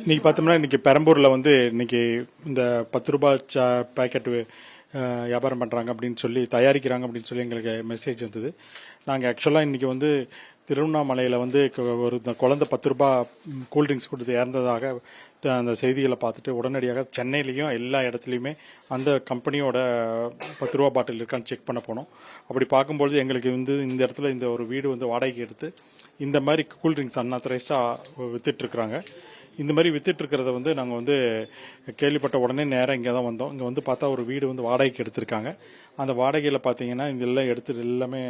இன்னைக்கு பார்த்தோம்னா இன்னைக்கு பெரம்பூரில் வந்து இன்னைக்கு இந்த பத்து ரூபாய் சா பேக்கெட் வியாபாரம் பண்ணுறாங்க அப்படின்னு சொல்லி தயாரிக்கிறாங்க அப்படின்னு சொல்லி எங்களுக்கு மெசேஜ் வந்தது. நாங்கள் ஆக்சுவலாக இன்னைக்கு வந்து திருவண்ணாமலையில் வந்து ஒரு குழந்தை பத்து ரூபா கூல்ட்ரிங்க்ஸ் கொடுத்து இறந்ததாக த- அந்த செய்திகளை பார்த்துட்டு உடனடியாக சென்னையிலையும் எல்லா இடத்துலையுமே அந்த கம்பெனியோட பத்து ரூபா பாட்டில் இருக்கான்னு செக் பண்ண போனோம். அப்படி பார்க்கும்பொழுது எங்களுக்கு வந்து இந்த இடத்துல இந்த ஒரு வீடு வந்து வாடகைக்கு எடுத்து இந்த மாதிரி கூல்ட்ரிங்க்ஸ் அன்ஆத்தரைஸ்டாக வித்துட்ருக்குறாங்க இந்த மாதிரி வித்துட்டுருக்கிறத வந்து நாங்கள் வந்து கேள்விப்பட்ட உடனே நேராக இங்கே தான் வந்தோம். இங்கே வந்து பார்த்தா ஒரு வீடு வந்து வாடகைக்கு எடுத்திருக்காங்க. அந்த வாடகையில் பார்த்தீங்கன்னா இதெல்லாம் எடுத்துட்டு எல்லாமே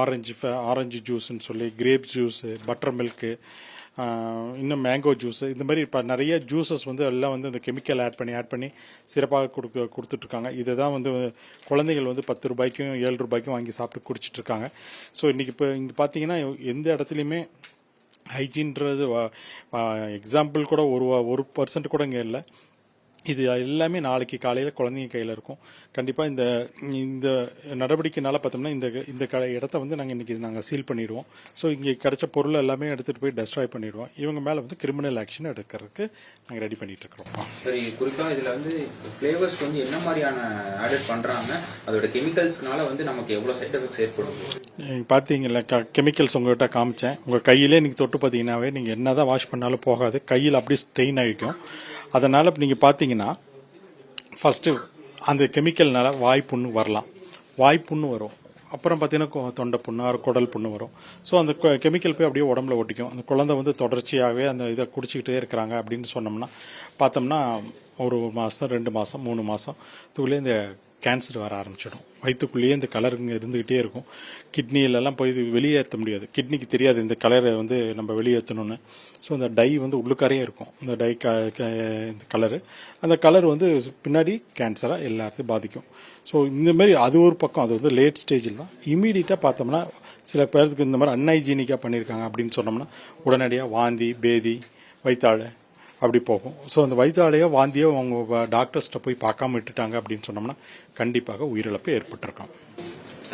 ஆரஞ்சு ஆரஞ்சு ஜூஸ்ன்னு சொல்லி கிரேப் ஜூஸு பட்டர் மில்க்கு இன்னும் மேங்கோ ஜூஸ் இந்த மாதிரி இப்போ நிறைய ஜூஸஸ் வந்து எல்லாம் வந்து இந்த கெமிக்கல் ஆட் பண்ணி ஆட் பண்ணி சிறப்பாக கொடுக்க கொடுத்துட்ருக்காங்க. இதை தான் வந்து குழந்தைகள் வந்து பத்து ரூபாய்க்கும் ஏழு ரூபாய்க்கும் வாங்கி சாப்பிட்டு குடிச்சிட்ருக்காங்க. ஸோ இன்றைக்கி இப்போ இங்கே பார்த்தீங்கன்னா எந்த இடத்துலையுமே ஹைஜீன்றது எக்ஸாம்பிள் கூட ஒரு ஒரு பர்சன்ட் கூட இங்கே இல்லை. இது எல்லாமே நாளைக்கு காலையில் குழந்தைங்க கையில் இருக்கும். கண்டிப்பாக இந்த இந்த நடவடிக்கைனால பார்த்தோம்னா இந்த இந்த க இடத்த வந்து நாங்கள் இன்றைக்கி நாங்கள் சீல் பண்ணிடுவோம். ஸோ இங்கே கிடைச்ச பொருள் எல்லாமே எடுத்துகிட்டு போய் டெஸ்ட்ராய் பண்ணிடுவோம். இவங்க மேலே வந்து கிரிமினல் ஆக்ஷன் எடுக்கிறதுக்கு நாங்கள் ரெடி பண்ணிட்டு இருக்கிறோம் சரி குறிப்பா இதுல வந்து ஃபிளேவர்ஸ் வந்து என்ன மாதிரியான ஆடட் பண்றாங்க? அதோட கெமிக்கல்ஸ்னால வந்து நமக்கு எவ்வளவு சைட் எஃபெக்ட்ஸ் ஏற்படும்? நீங்கள் பார்த்தீங்கல்ல க கெமிக்கல்ஸ் உங்கள்கிட்ட காமிச்சேன். உங்கள் கையிலே நீங்கள் தொட்டு பார்த்தீங்கன்னாவே நீங்கள் என்ன தான் வாஷ் பண்ணாலும் போகாது. கையில் அப்படியே ஸ்டெயின் ஆகிக்கும் அதனால் நீங்கள் பார்த்தீங்கன்னா ஃபஸ்ட்டு அந்த கெமிக்கல்னால வாய் புண்ணு வரலாம். வாய் புண்ணு வரும். அப்புறம் பார்த்தீங்கன்னா கொ- தொண்டை புண்ணு ஆறு குடல் புண்ணு வரும். ஸோ அந்த கெமிக்கல் போய் அப்படியே உடம்புல ஒட்டிக்கும். அந்த குழந்தை வந்து தொடர்ச்சியாகவே அந்த இதை குடிச்சிக்கிட்டே இருக்கிறாங்க அப்படின்னு சொன்னோம்னா பார்த்தோம்னா ஒரு மாதம் ரெண்டு மாதம் மூணு மாதம் இதுக்குள்ளே இந்த கேன்சர் வர ஆரம்பிச்சிடும். வயிற்றுக்குள்ளேயே இந்த கலர் இங்கே இருந்துக்கிட்டே இருக்கும். கிட்னியிலலாம் போய் வெளியேற்ற முடியாது. கிட்னிக்கு தெரியாது இந்த கலரை வந்து நம்ம வெளியேற்றணும்னு. ஸோ அந்த டை வந்து உள்ளுக்காரே இருக்கும். இந்த டை க இந்த கலரு அந்த கலர் வந்து பின்னாடி கேன்சராக எல்லாத்தையும் பாதிக்கும். ஸோ இந்தமாரி அது ஒரு பக்கம். அது வந்து லேட் ஸ்டேஜில் தான். இமீடியட்டாக பார்த்தோம்னா சில பேருக்கு இந்த மாதிரி அன்ஹைஜீனிக்காக பண்ணியிருக்காங்க அப்படின்னு சொன்னோம்னா உடனடியாக வாந்தி பேதி வயிற்றாழை அப்படி போகும். ஸோ அந்த வயிற்றாலையோ வாந்தியோ அவங்க டாக்டர்ஸ்ட்ட போய் பார்க்காம விட்டுட்டாங்க அப்படின்னு சொன்னோம்னா கண்டிப்பாக உயிரிழப்பு ஏற்பட்டிருக்கும்.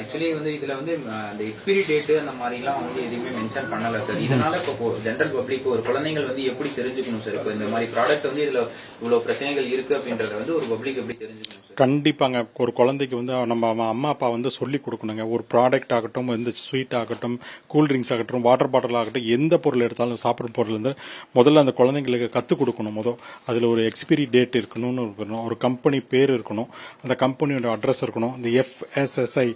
ஆக்சுவலி வந்து இதுல வந்து அந்த எக்ஸ்பிரி டேட்டு அந்த மாதிரிலாம் வந்து எதுவுமே மென்ஷன் பண்ணல சார் இதனால இப்போ ஜென்ரல் பப்ளிக் ஒரு குழந்தைகள் வந்து எப்படி தெரிஞ்சுக்கணும் சார் இப்போ இந்த மாதிரி ப்ராடக்ட் வந்து இதுல இவ்வளவு பிரச்சனைகள் இருக்கு அப்படின்றத வந்து ஒரு பப்ளிக் எப்படி தெரிஞ்சுக்கணும் கண்டிப்பாங்க. ஒரு குழந்தைக்கு வந்து நம்ம அம்மா- அப்பா வந்து சொல்லி கொடுக்கணுங்க. ஒரு ப்ராடக்ட் ஆகட்டும் இந்த ஸ்வீட் ஆகட்டும் கூல்ட்ரிங்க்ஸ் ஆகட்டும் வாட்டர் பாட்டில் ஆகட்டும் எந்த பொருள் எடுத்தாலும் சாப்பிட்ற பொருள் இருந்து முதல்ல அந்த குழந்தைங்களுக்கு கற்றுக் கொடுக்கணும் முதல். அதில் ஒரு எக்ஸ்பிரி டேட் இருக்கணும்னு இருக்கணும். ஒரு கம்பெனி பேர் இருக்கணும். அந்த கம்பெனியோட அட்ரஸ் இருக்கணும். இந்த எஃப்எஸ்எஸ்ஐ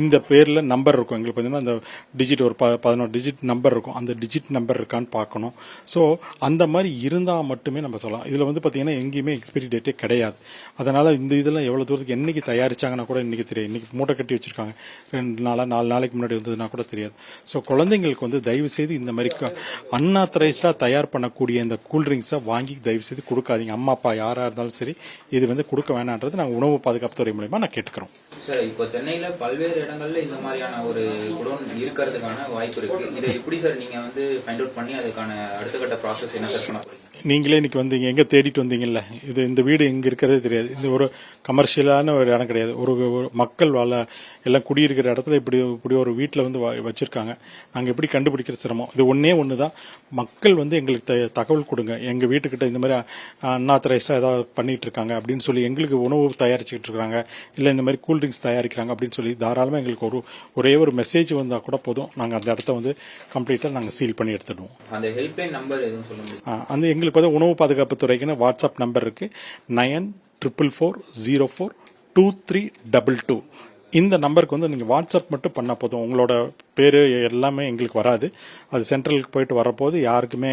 இந்த பேரில் நம்பர் இருக்கும். எங்களுக்கு பார்த்தீங்கன்னா அந்த டிஜிட் ஒரு ப பதினோரு டிஜிட் நம்பர் இருக்கும். அந்த டிஜிட் நம்பர் இருக்கான்னு பார்க்கணும். ஸோ அந்த மாதிரி இருந்தால் மட்டுமே நம்ம சொல்லலாம். இதில் வந்து பார்த்தீங்கன்னா எங்கேயுமே எக்ஸ்பிரி டேட்டே கிடையாது. அதனால் இந்த இதெல்லாம் எவ்வளோ தூரத்துக்கு என்னைக்கு தயாரிச்சாங்கன்னா கூட இன்றைக்கி தெரியாது. இன்றைக்கி மூட்டை கட்டி வச்சுருக்காங்க. ரெண்டு நாளாக நாலு நாளைக்கு முன்னாடி வந்ததுன்னா கூட தெரியாது. ஸோ குழந்தைங்களுக்கு வந்து தயவு செய்து இந்த மாதிரி அன்ஆத்தரைஸ்டாக தயார் பண்ணக்கூடிய இந்த கூல்ட்ரிங்க்ஸை வாங்கி தயவு செய்து கொடுக்காதீங்க. அம்மா அப்பா யாராக இருந்தாலும் சரி இது வந்து கொடுக்க வேணான்றது நாங்கள் உணவு பாதுகாப்புத்துறை மூலயமா நான் கேட்டுக்கிறோம். சார் இப்போ சென்னையில பல்வேறு இடங்கள்ல இந்த மாதிரியான ஒரு குடோன் இருக்கிறதுக்கான வாய்ப்பு இருக்கு. இதை எப்படி சார் நீங்க வந்து ஃபைண்ட் அவுட் பண்ணி அதுக்கான அடுத்த கட்ட ப்ராசஸ் என்ன சார் பண்ண போறீங்க? நீங்களே இன்னைக்கு வந்தீங்க எங்கே தேடிட்டு வந்தீங்கல்ல? இது இந்த வீடு எங்கே இருக்கிறதே தெரியாது. இது ஒரு கமர்ஷியலான ஒரு இடம் கிடையாது. ஒரு ஒரு மக்கள் வாழ எல்லாம் குடியிருக்கிற இடத்துல இப்படி இப்படி ஒரு வீட்டில் வந்து வச்சிருக்காங்க. நாங்கள் எப்படி கண்டுபிடிக்கிற சிரமம்? இது ஒன்றே ஒன்று தான் மக்கள் வந்து எங்களுக்கு த- தகவல் கொடுங்க. எங்கள் வீட்டுக்கிட்ட இந்த மாதிரி அன்ஆத்தரைஸ்டாக ஏதாவது பண்ணிட்டு இருக்காங்க அப்படின்னு சொல்லி எங்களுக்கு உணவு தயாரிச்சுக்கிட்டு இருக்காங்க. இல்லை இந்த மாதிரி கூல்ட்ரிங்க்ஸ் தயாரிக்கிறாங்க அப்படின்னு சொல்லி தாராளமாக எங்களுக்கு ஒரு ஒரே ஒரு மெசேஜ் வந்தால் கூட போதும். நாங்கள் அந்த இடத்த வந்து கம்ப்ளீட்டாக நாங்கள் சீல் பண்ணி எடுத்துடுவோம். அந்த ஹெல்ப்லைன் நம்பர் எதுவும் சொல்ல முடியும்? ஆ, அந்த எங்களுக்கு வந்து உணவு பாதுகாப்பு துறைக்குன்னு வாட்ஸ்அப் நம்பர் இருக்கு. Nine triple four zero four two three double two. இந்த நம்பருக்கு வந்து நீங்கள் வாட்ஸ்அப் மட்டும் பண்ணால் போதும். உங்களோட பேர் எல்லாமே எங்களுக்கு வராது. அது சென்ட்ரலுக்கு போயிட்டு வரப்போது யாருக்குமே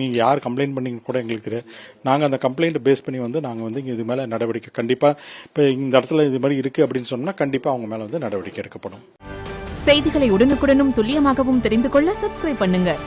நீங்கள் யார் கம்ப்ளைண்ட் பண்ணிங்க கூட எங்களுக்கு தெரியாது. நாங்கள் அந்த கம்ப்ளைண்ட் பேஸ் பண்ணி வந்து நாங்கள் வந்து இது மேலே நடவடிக்கை கண்டிப்பாக இப்போ இந்த இடத்துல இது மாதிரி இருக்குது அப்படின்னு சொன்னால் கண்டிப்பாக அவங்க மேலே வந்து நடவடிக்கை எடுக்கப்படும். செய்திகளை உடனுக்குடனும் துல்லியமாகவும் தெரிந்து கொள்ள சப்ஸ்கிரைப் பண்ணுங்கள்